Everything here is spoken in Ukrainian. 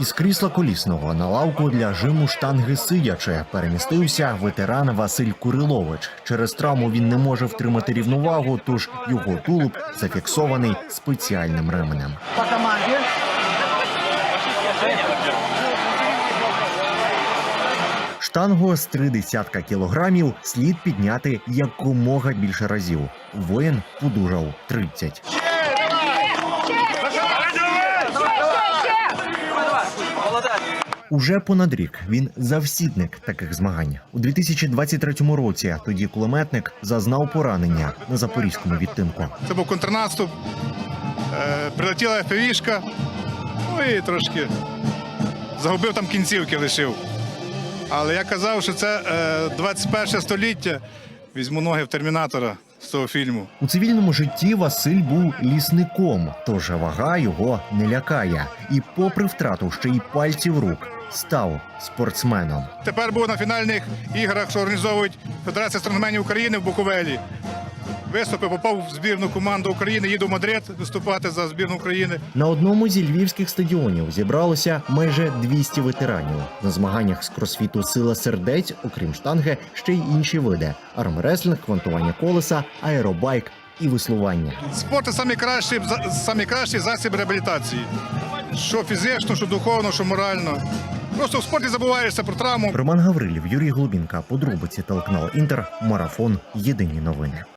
Із крісла колісного на лавку для жиму штанги сидячи перемістився ветеран Василь Курилович. Через травму він не може втримати рівновагу, тож його тулуб зафіксований спеціальним ременем. по команде. Штангу з три десятка кілограмів слід підняти якомога більше разів. Воїн подужав 30. Уже понад рік він завсідник таких змагань у 2023 році. Тоді кулеметник зазнав поранення на запорізькому відтинку. Це був контрнаступ. Е, прилетіла ФПВ-шка, ну і трошки загубив там кінцівки лишив. Але я казав, що це е, 21 століття. Візьму ноги в термінатора з того фільму. У цивільному житті Василь був лісником, тож вага його не лякає. І, попри втрату ще й пальців рук, став спортсменом. Тепер був на фінальних іграх, що організовують Федерація стронгменів України в Буковелі. Виступив, попав в збірну команду України, їду в Мадрид виступати за збірну України. На одному зі львівських стадіонів зібралося майже 200 ветеранів. На змаганнях з кросфіту Сила сердець, окрім штанги, ще й інші види: армреслінг, квантування колеса, аеробайк і веслування. Спорт це самий кращий, самий кращий засіб реабілітації. Що фізично, що духовно, що морально. Просто в спорті забуваєшся про травму. Роман Гаврилів, Юрій Глубінка, подробиці телеканал Інтер, марафон. Єдині новини.